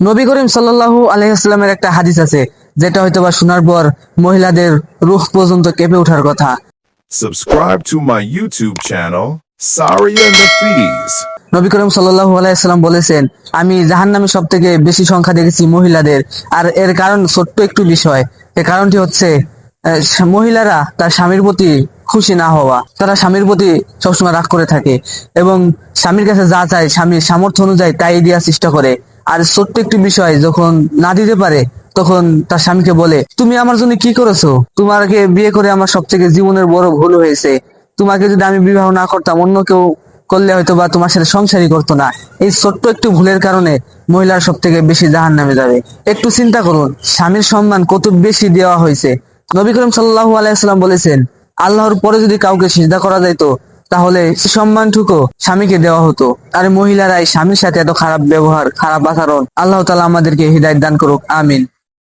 নবী করিম সাল্লাল্লাহু আলাইহিসসালামের একটা হাদিস আছে যেটা হয়তো বা শোনার পর মহিলাদের রুখ পর্যন্ত কেঁপে ওঠার কথা। Subscribe to my YouTube channel, Saria Nafis. Nabi Karim সাল্লাল্লাহু আলাইহিসসালাম বলেছেন আমি জাহান্নামে সব থেকে বেশি সংখ্যা দেখেছি মহিলাদের আর এর কারণ ছোট্ট একটু বিষয়। এর কারণটি হচ্ছে আহ, মহিলারা তার স্বামীর প্রতি খুশি না হওয়া। তারা স্বামীর প্রতি সবসময় রাগ করে থাকে এবং স্বামীর কাছে যা চায় স্বামীর সামর্থ্য অনুযায়ী তাই দেওয়ার চেষ্টা করে। আর ছোট্ট একটি বিষয়, যখন না দিতে পারে, তখন তার স্বামীকে বলে, তুমি আমার জন্য কি করেছ? তোমাকে বিয়ে করে আমার সব থেকে জীবনের বড় ভুল হয়েছে। তোমাকে যদি আমি বিবাহ না করতাম, অন্য কেউ করলে হয়তো বা তোমার সাথে সংসারই করতো না। এই ছোট্ট একটু ভুলের কারণে মহিলার সব থেকে বেশি জাহান নামে যাবে। একটু চিন্তা করুন, স্বামীর সম্মান কত বেশি দেওয়া হয়েছে। নবী করিম সাল্লাহু আলাইসাল্লাম বলেছেন, আল্লাহর পরে যদি কাউকে সিজদা করা যাইতো তাহলে সম্মানটুকু স্বামীকে দেওয়া হতো। আর মহিলারাই স্বামীর সাথে এত খারাপ ব্যবহার, খারাপ আচরণ, আল্লাহ তালা আমাদেরকে হৃদায়ত দান করুক, আমিন।